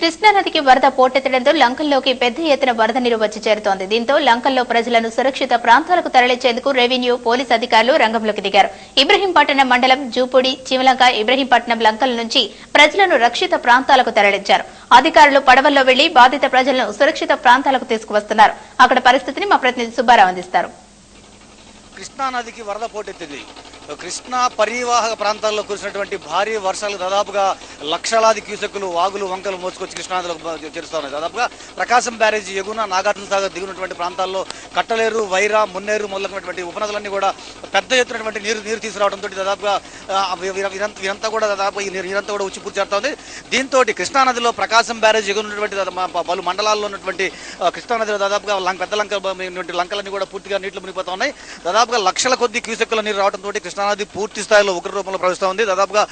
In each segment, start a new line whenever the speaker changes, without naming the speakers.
కృష్ణానదికి వరద పోటెత్తడంతో లంకల్లోకి పెద్ద ఎత్తున వరద నీరు వచ్చి చేరుతోంది. దీంతో లంకల్లో ప్రజలను సురక్షిత ప్రాంతాలకు తరలించేందుకు రెవెన్యూ పోలీస్ అధికారులు రంగంలోకి దిగారు. ఇబ్రహీంపట్నం మండలం జూపూడి చిమలంక ఇబ్రహీంపట్నం లంకల నుంచి ప్రజలను రక్షిత ప్రాంతాలకు తరలించారు. అధికారులు పడవల్లో వెళ్ళి బాధిత ప్రజలను సురక్షిత ప్రాంతాలకు తీసుకువస్తున్నారు. అక్కడ పరిస్థితిని మా ప్రతినిధి సుబ్బారావు అందిస్తారు.
కృష్ణానదికి వరద పోటెత్తింది. కృష్ణా పరివాహక ప్రాంతాల్లో కురిసినటువంటి భారీ వర్షాలు దాదాపుగా లక్షలాది క్యూసెక్కులు వాగులు వంకలు మోసుకొచ్చి కృష్ణానదిలోకి బ- చేరుస్తా ఉన్నాయి. దాదాపుగా ప్రకాశం బ్యారేజీ ఎగున నాగార్జున సాగర్ దిగునటువంటి ప్రాంతాల్లో కట్టలేరు వైరా మున్నేరు మొదలైనటువంటి ఉపనదులన్నీ కూడా పెద్ద ఎత్తునటువంటి నీరు నీరు తీసుకురావడంతో దాదాపుగా ఇదంతా కూడా దాదాపు ఈ నీరంతా కూడా ఉచ్చి చేరుతోంది దీంతో కృష్ణానదిలో ప్రకాశం బ్యారేజ్ ఎగునటువంటి పలు మండలాల్లో ఉన్నటువంటి కృష్ణానదిలో దాదాపుగా లంక పెద్ద లంక లంకలన్నీ కూడా పూర్తిగా నీటిలో మునిగిపోతా ఉన్నాయి. దాదాపుగా లక్షల కొద్ది క్యూసెక్కుల నీరు రావడంతో కృష్ణానది పూర్తి స్థాయిలో ఉగ్ర రూపంలో ప్రవహిస్తూ ఉంది. దాదాపుగా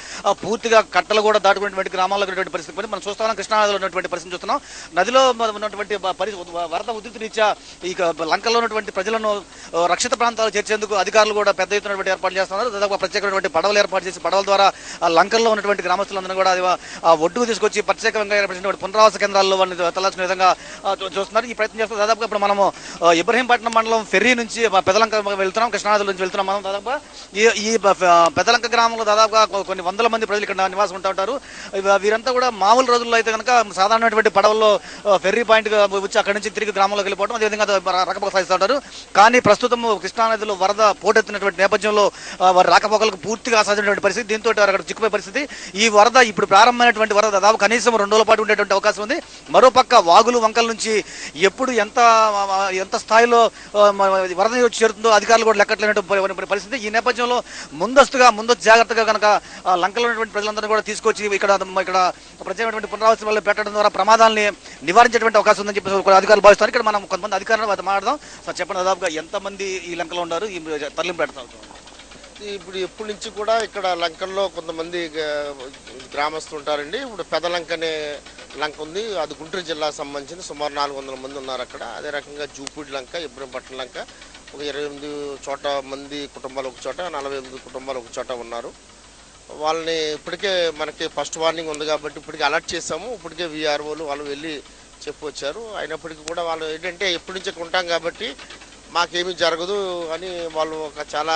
పూర్తిగా కట్టలు కూడా దాటుకున్నటువంటి గ్రామాల్లో ఉన్నటువంటి పరిస్థితి. మనం చూస్తున్నాం కృష్ణానదిలో ఉన్నటువంటి పరిస్థితి చూస్తున్నాం. నదిలో ఉన్నటువంటి పరిస్థితి వరద ఉధృతి ఈ లంకలో ఉన్నటువంటి ప్రజలను రక్షిత ప్రాంతాలు చేర్చేందుకు అధికారులు కూడా పెద్ద ఎత్తునటువంటి ఏర్పాటు చేస్తున్నారు. దాదాపు ప్రత్యేకమైనటువంటి పడవలు ఏర్పాటు చేసి పడవల ద్వారా లంకల్లో ఉన్నటువంటి గ్రామస్తులందరూ కూడా అది ఒడ్డుకు తీసుకొచ్చి ప్రత్యేకంగా ఏర్పడినటువంటి పునరావాస కేంద్రాల్లో వారిని తరలించిన విధంగా చూస్తున్నారు. ఈ ప్రయత్నం చేస్తున్నారు దాదాపుగా ఇప్పుడు మనము ఇబ్రహీంపట్నం మండలం ఫెర్రీ నుంచి పెదలంక వెళ్తున్నాం కృష్ణానది నుంచి వెళ్తున్నాం మనం. దాదాపు ఈ పెదలంక గ్రామంలో దాదాపుగా కొన్ని వందల మంది ప్రజలు ఇక్కడ నివాసం ఉంటా ఉంటారు. వీరంతా కూడా మామూలు రోజుల్లో అయితే కనుక సాధారణమైనటువంటి పడవల్లో ఫెర్రీ పాయింట్ వచ్చి అక్కడి నుంచి తిరిగి గ్రామంలోకి వెళ్ళిపోవడం అదేవిధంగా ర- రాకపోకలు సాగిస్తూ ఉంటారు. కానీ ప్రస్తుతం కృష్ణానదిలో వరద పోటెత్తినటువంటి నేపథ్యంలో వారి రాకపోకలకు పూర్తిగా అసాధ్యమైనటువంటి పరిస్థితి. దీంతో వారు అక్కడ చిక్కుపోయే పరిస్థితి. ఈ వరద ఇప్పుడు ప్రారంభమైనటువంటి వరద దాదాపు కనీసం రెండు రోజుల పాటు ఉండేటువంటి అవకాశం ఉంది. మరోపక్క వాగులు వంకల నుంచి ఎప్పుడు ఎంత ఎంత స్థాయిలో వరద చేరుతుందో అధికారులు కూడా లెక్కట్లేనటువంటి పరిస్థితి. ఈ నేపథ్యంలో ముందస్తుగా ముందస్తు జాగ్రత్తగా కనుక లంకలో ఉన్నటువంటి ప్రజలందరినీ కూడా తీసుకొచ్చి ఇక్కడ ఇక్కడ ప్రత్యేకమైనటువంటి పునరావాస వల్ల పెట్టడం ద్వారా ప్రమాదాలని నివారించేటువంటి అవకాశం ఉందని చెప్పి కూడా అధికారులు భావిస్తారు ఇక్కడ మనం కొంతమంది అధికారులు మాట్లాడదాం. సార్ చెప్పండి దాదాపుగా ఎంతమంది ఈ లంకలో ఉన్నారు? ఈ తరలింపు పెడతారు
ఇప్పుడు ఎప్పటి నుంచి కూడా ఇక్కడ లంకల్లో కొంతమంది గ్రామస్తులు ఉంటారండి. ఇప్పుడు పెదలంక అనే లంక ఉంది. అది గుంటూరు జిల్లాకు సంబంధించిన సుమారు నాలుగు వందల మంది ఉన్నారు అక్కడ. అదే రకంగా జూపూడి లంక ఇబ్రహీంపట్నం లంక ఒక ఇరవై ఎనిమిది చోట మంది కుటుంబాలు ఒక చోట నలభై ఎనిమిది కుటుంబాలు ఒక చోట ఉన్నారు. వాళ్ళని ఇప్పటికే మనకి ఫస్ట్ వార్నింగ్ ఉంది కాబట్టి ఇప్పటికే అలర్ట్ చేసాము ఇప్పటికే విఆర్ఓలు వాళ్ళు వెళ్ళి చెప్పు వచ్చారు అయినప్పటికీ కూడా వాళ్ళు ఏంటంటే ఎప్పటి నుంచి ఉంటాం కాబట్టి మాకేమీ జరగదు అని వాళ్ళు ఒక చాలా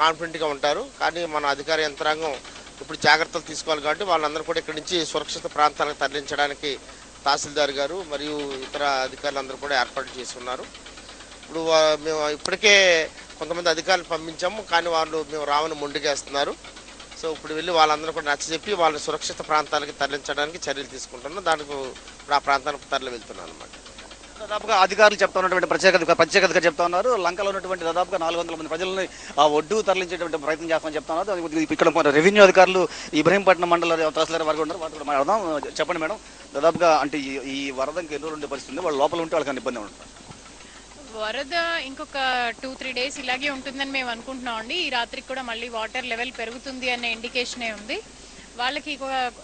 కాన్ఫిడెంట్గా ఉంటారు. కానీ మన అధికార యంత్రాంగం ఇప్పుడు జాగ్రత్తలు తీసుకోవాలి కాబట్టి వాళ్ళందరూ కూడా ఇక్కడి నుంచి సురక్షిత ప్రాంతాలకు తరలించడానికి తహసీల్దార్ గారు మరియు ఇతర అధికారులందరూ కూడా ఏర్పాటు చేసి ఉన్నారు. ఇప్పుడు మేము ఇప్పటికే కొంతమంది అధికారులు పంపించాము కానీ వాళ్ళు మేము రావని మొండికేస్తున్నారు సో ఇప్పుడు వెళ్ళి వాళ్ళందరూ కూడా నచ్చజెప్పి వాళ్ళని సురక్షిత ప్రాంతాలకి తరలించడానికి చర్యలు తీసుకుంటున్నాం. దానికి ఇప్పుడు ఆ ప్రాంతానికి తరలి వెళ్తున్నాను అనమాట
దాదాపుగా అధికారులు చెప్తా ఉన్నటువంటి ప్రత్యేకత ప్రత్యేకతగా చెప్తా ఉన్నారు. లంకలో ఉన్నటువంటి దాదాపుగా నాలుగు వందల మంది ప్రజలని ఆ ఒడ్డు తరలించేటువంటి ప్రయత్నం చేస్తామని చెప్తా ఉన్నారు. ఇక్కడ రెవెన్యూ అధికారులు ఇబ్రహీంపట్నం మండల తహసీల్దార్ వారు ఉన్నారు. వాటితో కూడా మాట్లాడదాం చెప్పండి మేడం. దాదాపుగా అంటే ఈ వరదంకి వరదకి ఎన్ని ఉండే పరిస్థితి ఉంది. వాళ్ళు లోపల ఉంటే వాళ్ళకి ఇబ్బంది ఉంటుంది
వరద ఇంకొక టూ త్రీ డేస్ ఇలాగే ఉంటుందని మేము అనుకుంటున్నాం అండి. ఈ రాత్రికి కూడా మళ్ళీ వాటర్ లెవెల్ పెరుగుతుంది అనే ఇండికేషనే ఉంది. వాళ్ళకి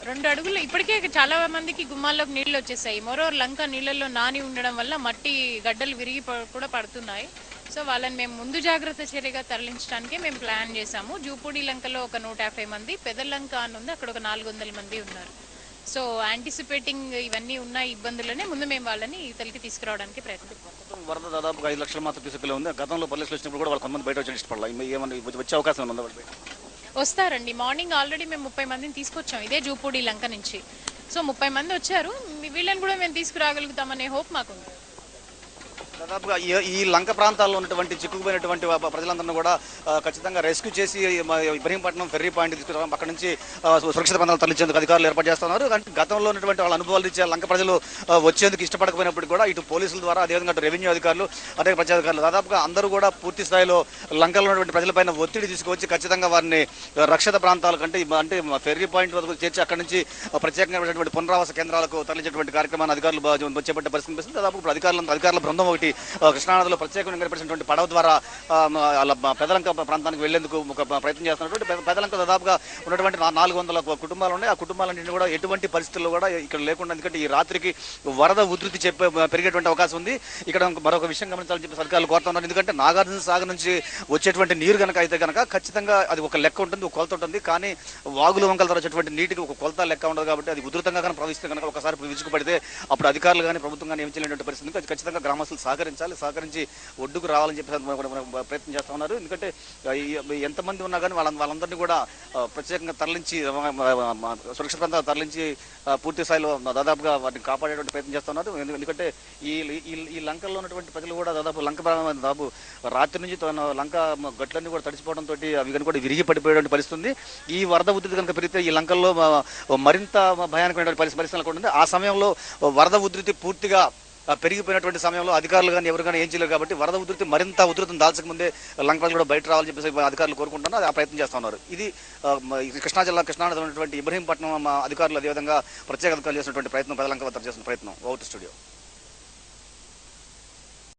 రెండు అడుగులు ఇప్పటికే చాలా మందికి గుమ్మాల్లోకి నీళ్ళు వచ్చేసాయి. మరో లంక నీళ్ళల్లో నాని ఉండడం వల్ల మట్టి గడ్డలు విరిగి కూడా పడుతున్నాయి. సో వాళ్ళని మేము ముందు జాగ్రత్త చర్యగా తరలించడానికి మేము ప్లాన్ చేశాము. జూపూడి లంకలో ఒక నూట యాభై మంది పెదలంక అని ఉంది. అక్కడ ఒక నాలుగు వందల మంది ఉన్నారు. సో యాంటిసిపేటింగ్ ఇవన్నీ ఉన్న ఇబ్బందులనే ముందు మేము వాళ్ళని ఇతలికి తీసుకురావడానికి ప్రయత్నిస్తాం
వరద దాదాపుగా ఐదు లక్షల మాత్రం తీసుకెళ్ళి ఉంది. గతంలో పోలీసులు వచ్చినప్పుడు కూడా వాళ్ళు కొంతమంది బయట వచ్చి ఇష్టపడాలి. ఏమన్నా వచ్చే అవకాశం ఉందా వాళ్ళు
వస్తారండి. మార్నింగ్ ఆల్రెడీ మేము ముప్పై మందిని తీసుకొచ్చాం. ఇదే జూపూడి లంక నుంచి. సో ముప్పై మంది వచ్చారు. వీళ్ళని కూడా మేము తీసుకురాగలుగుతామనే హోప్ మాకుంది.
దాదాపుగా ఈ- లంక ప్రాంతాల్లో ఉన్నటువంటి చిక్కుకుపోయినటువంటి ప్రజలందరినీ కూడా ఖచ్చితంగా రెస్క్యూ చేసి ఇబ్రహీంపట్నం ఫెర్రీ పాయింట్ తీసుకురావడం అక్కడ నుంచి సురక్షిత ప్రాంతాలు తరలించేందుకు అధికారులు ఏర్పాటు చేస్తున్నారు. అంటే గతంలో ఉన్నటువంటి వాళ్ళ అనుభవాలు ఇచ్చే లంక ప్రజలు వచ్చేందుకు ఇష్టపడకపోయినప్పటికీ కూడా ఇటు పోలీసుల ద్వారా అదేవిధంగా అటు రెవెన్యూ అధికారులు అదే ప్రజాధికారులు దాదాపుగా అందరూ కూడా పూర్తి స్థాయిలో లంకలో ఉన్నటువంటి ప్రజలపైన ఒత్తిడి తీసుకువచ్చి ఖచ్చితంగా వారిని రక్షిత ప్రాంతాల కంటే అంటే ఫెర్రీ పాయింట్ వరకు చేర్చి అక్కడ నుంచి ప్రత్యేకంగా పునరావాస కేంద్రాలకు తరలించేటువంటి కార్యక్రమాన్ని అధికారులు చేపట్టే పరిస్థితి దాదాపు అధికారులు అధికారుల బృందం ఒకటి ఉన్నటువంటి కృష్ణానదిలో ప్రత్యేకంగా ఏర్పడినటువంటి పడవ ద్వారా పెదలంక ప్రాంతానికి వెళ్ళేందుకు ఒక ప్రయత్నం చేస్తున్నటువంటి పెదలంక దాదాపుగా ఉన్నటువంటి నాలుగు వందల కుటుంబాలు ఉన్నాయి ఆ కుటుంబాలన్నింటినీ కూడా ఎటువంటి పరిస్థితుల్లో కూడా ఇక్కడ లేకుండా ఎందుకంటే ఈ రాత్రికి వరద ఉధృతి చెప్పే పెరిగేటువంటి అవకాశం ఉంది. ఇక్కడ మరొక విషయం గమనించాలని చెప్పి సర్కారులు కోరుతున్నారు ఎందుకంటే నాగార్జున సాగర్ నుంచి వచ్చేటువంటి నీరు కనుక అయితే కనుక ఖచ్చితంగా అది ఒక లెక్క ఉంటుంది ఒక కొలత ఉంటుంది. కానీ వాగులు వంకల ద్వారా వచ్చేటువంటి నీటికి ఒక కొలత లెక్క ఉండదు కాబట్టి అది ఉధృతంగా కనుక ప్రవహిస్తే కనుక ఒకసారి విసుగు అప్పుడు అధికారులు కానీ ప్రభుత్వం కానీ ఏం చేయలేటువంటి పరిస్థితి ఖచ్చితంగా గ్రామస్తులు సహకరించాలి సహకరించి ఒడ్డుకు రావాలని చెప్పేసి మనం ప్రయత్నం చేస్తా ఉన్నారు. ఎందుకంటే ఎంతమంది ఉన్నా కానీ వాళ్ళ వాళ్ళందరినీ కూడా ప్రత్యేకంగా తరలించి సురక్షిత ప్రాంతాలు తరలించి పూర్తి స్థాయిలో దాదాపుగా వాటిని కాపాడేటువంటి ప్రయత్నం చేస్తున్నారు ఎందుకంటే ఈ ఈ- లంకల్లో ఉన్నటువంటి ప్రజలు కూడా దాదాపు లంక ప్రాంతం దాదాపు రాత్రి నుంచి తన లంక గట్లన్నీ కూడా తడిచిపోవడంతో అవి కనుక కూడా విరిగి పడిపోయేటువంటి పరిస్థితి ఈ వరద ఉధృతి కనుక పెరిగితే ఈ లంకల్లో మరింత భయానకమైనటువంటి పరిస్థితి పరిస్థితులు కూడా ఉంది. ఆ సమయంలో వరద ఉధృతి పూర్తిగా పెరిగిపోయినటువంటి సమయంలో అధికారులు కానీ ఎవరు కానీ ఏం చేయలేరు కాబట్టి వరద ఉధృతి మరింత ఉధృతం దాల్చకముందే లంకలు కూడా బయట రావాలని చెప్పేసి అధికారులు కోరుకుంటున్నారు. ఆ ప్రయత్నం చేస్తా ఉన్నారు. ఇది కృష్ణా జిల్లా కృష్ణానది ఉన్నటువంటి ఇబ్రహీంపట్నం అధికారులు అదేవిధంగా ప్రత్యేక అధికారులు చేసినటువంటి ప్రయత్నం ప్రజలంక వద్ద చేసిన ప్రయత్నం అవుట్ స్టూడియో.